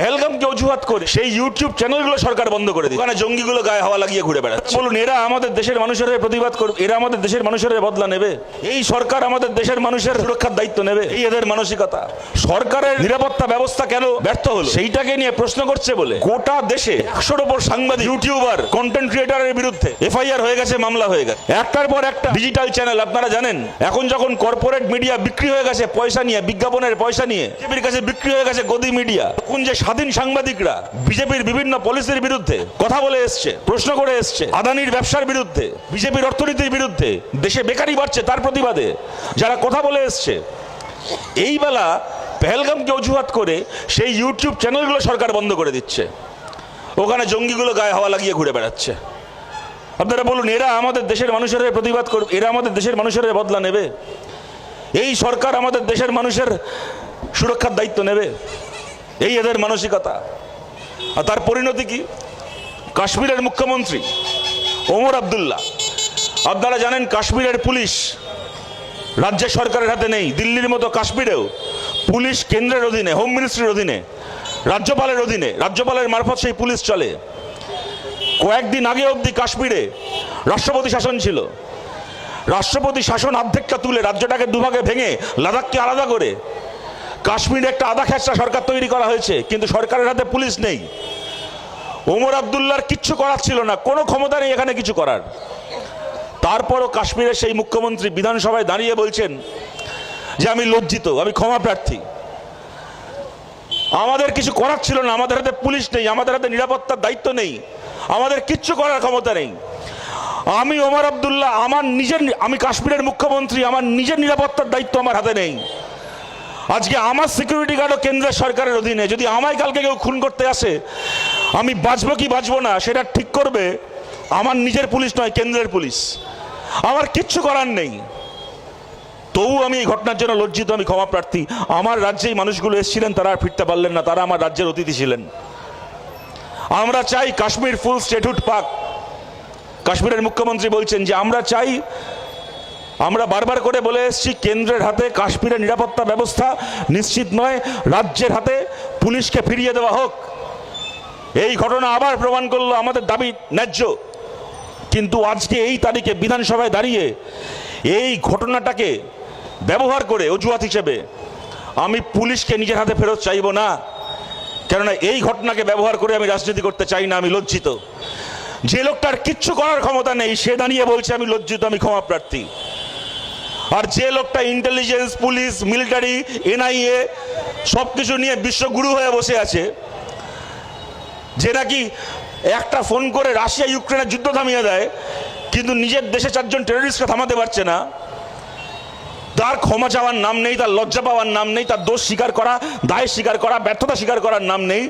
পেহেলগামকে অজুহাত করে সেই ইউটিউব চ্যানেলগুলো সরকার বন্ধ করে দিচ্ছে ওখানে জঙ্গিগুলো গায়ে হাওয়া লাগিয়ে ঘুরে বেড়াচ্ছে। বলুন, এরা আমাদের দেশের মানুষের প্রতিবাদ করবে? এরা আমাদের দেশের মানুষের বদলা নেবে? এই সরকার আমাদের দেশের মানুষের সুরক্ষার দায়িত্ব নেবে? এই এদের মানসিকতা। সরকারের নিরাপত্তা ব্যবস্থা কেন ব্যর্থ হলো? সেইটাকে নিয়ে প্রশ্ন করছে বলে গোটা দেশে একশোর ওপর সাংবাদিক ইউটিউবার কন্টেন্ট ক্রিয়েটারের বিরুদ্ধে এফআইআর হয়ে গেছে, মামলা হয়ে গেছে। একটার পর একটা ডিজিটাল চ্যানেল আপনারা জানেন? এখন যখন কর্পোরেট মিডিয়া বিক্রি হয়ে গেছে, পয়সা নিয়ে, বিজ্ঞাপনের পয়সা নিয়ে কাছে বিক্রি হয়ে গেছে, গদি মিডিয়া কোন যে স্বাধীন সাংবাদিকরা বিজেপির বিভিন্ন পলিসির বিরুদ্ধে কথা বলে এসছে, প্রশ্ন করে এসছে, আদানির ব্যবসার বিরুদ্ধে, বিজেপির অর্থনীতির বিরুদ্ধে, দেশে বেকারি বাড়ছে তার প্রতিবাদে, যারা কথা বলে এসছে। এই বেলা পেহেলগামকে অজুহাত করে সেই ইউটিউব চ্যানেলগুলো সরকার বন্ধ করে দিচ্ছে। ওখানে জঙ্গিগুলো গায়ে হাওয়া লাগিয়ে ঘুরে বেড়াচ্ছে। আপনারা বলুন, এরা আমাদের দেশের মানুষের প্রতিবাদ করবে, এরা আমাদের দেশের মানুষের বদলা নেবে? এই সরকার আমাদের দেশের মানুষের সুরক্ষার দায়িত্ব নেবে? এই এদের মানসিকতা। আর তার পরিণতি কি? কাশ্মীরের মুখ্যমন্ত্রী ওমর আবদুল্লাহ। আপনারা জানেন কাশ্মীরের পুলিশ রাজ্য সরকারের হাতে নেই। দিল্লির মতো কাশ্মীরেও পুলিশ কেন্দ্রের অধীনে হোম মিনিস্ট্রির অধীনে, রাজ্যপালের অধীনে, রাজ্যপালের মারফত সেই পুলিশ চলে। কয়েকদিন আগে অবধি কাশ্মীরে রাষ্ট্রপতি শাসন ছিল। রাষ্ট্রপতি শাসন অর্ধেকটা তুলে রাজ্যটাকে দুভাগে ভেঙে, লাদাখকে আলাদা করে কাশ্মীরে একটা আধা খেঁচড়া সরকার তৈরি করা হয়েছে, কিন্তু সরকারের হাতে পুলিশ নেই। ওমর আবদুল্লার কিচ্ছু করার ছিল না, কোনো ক্ষমতা নেই এখানে কিছু করার। তারপরও কাশ্মীরের সেই মুখ্যমন্ত্রী বিধানসভায় দাঁড়িয়ে বলছেন যে, আমি লজ্জিত, আমি ক্ষমা প্রার্থী। আমাদের কিছু করার ছিল না, আমাদের হাতে পুলিশ নেই, আমাদের হাতে নিরাপত্তার দায়িত্ব নেই, আমাদের কিচ্ছু করার ক্ষমতা নেই। আমি ওমর আবদুল্লাহ, আমার নিজের আমি কাশ্মীরের মুখ্যমন্ত্রী, আমার নিজের নিরাপত্তার দায়িত্ব আমার হাতে নেই। আজকে আমার সিকিউরিটি গার্ডও কেন্দ্রের সরকারের অধীনে, যদি আমায় কালকে কেউ খুন করতে আসে, আমি বাঁচবো কি বাঁচবো না, সেটা ঠিক করবে, আমার নিজের পুলিশ নয়, কেন্দ্রের পুলিশ। আমার কিচ্ছু করার নেই। তবু আমি এই ঘটনার জন্য লজ্জিত, আমি ক্ষমা প্রার্থী। আমার রাজ্যেই মানুষগুলো এসেছিলেন, তারা ফিরতে পারলেন না, তারা আমার রাজ্যের অতিথি ছিলেন। আমরা চাই কাশ্মীর ফুল স্টেটহুড পাক। কাশ্মীরের মুখ্যমন্ত্রী বলছেন যে, আমরা চাই আমরা বারবার করে বলে এসেছি, কেন্দ্রের হাতে কাশ্মীরের নিরাপত্তা ব্যবস্থা নিশ্চিত নয়, রাজ্যের হাতে পুলিশকে ফিরিয়ে দেওয়া হোক। এই ঘটনা আবার প্রমাণ করল আমাদের দাবি ন্যায্য। কিন্তু আজকে এই তারিখে বিধানসভায় দাঁড়িয়ে এই ঘটনাটাকে ব্যবহার করে অজুহাত হিসেবে আমি পুলিশকে নিজের হাতে ফেরত চাইব না। কেননা এই ঘটনাকে ব্যবহার করে আমি রাজনীতি করতে চাই না, আমি লজ্জিত। যে লোকটার কিচ্ছু করার ক্ষমতা নেই, সে দাঁড়িয়ে বলছে, আমি লজ্জিত, আমি ক্ষমা প্রার্থী। আর যে লোকটা ইন্টেলিজেন্স পুলিশ মিলিটারি এনআইএ সব কিছু নিয়ে বিশ্বগুরু হয়ে বসে আছে, যে নাকি একটা ফোন করে রাশিয়া ইউক্রেনের যুদ্ধ থামিয়ে দেয়, কিন্তু নিজের দেশে চারজন টেররিস্টকে থামাতে পারছে না, তার ক্ষমা চাওয়ার নাম নেই, তার লজ্জা পাওয়ার নাম নেই, তার দোষ স্বীকার করা, দায় স্বীকার করা, ব্যর্থতা স্বীকার করার নাম নেই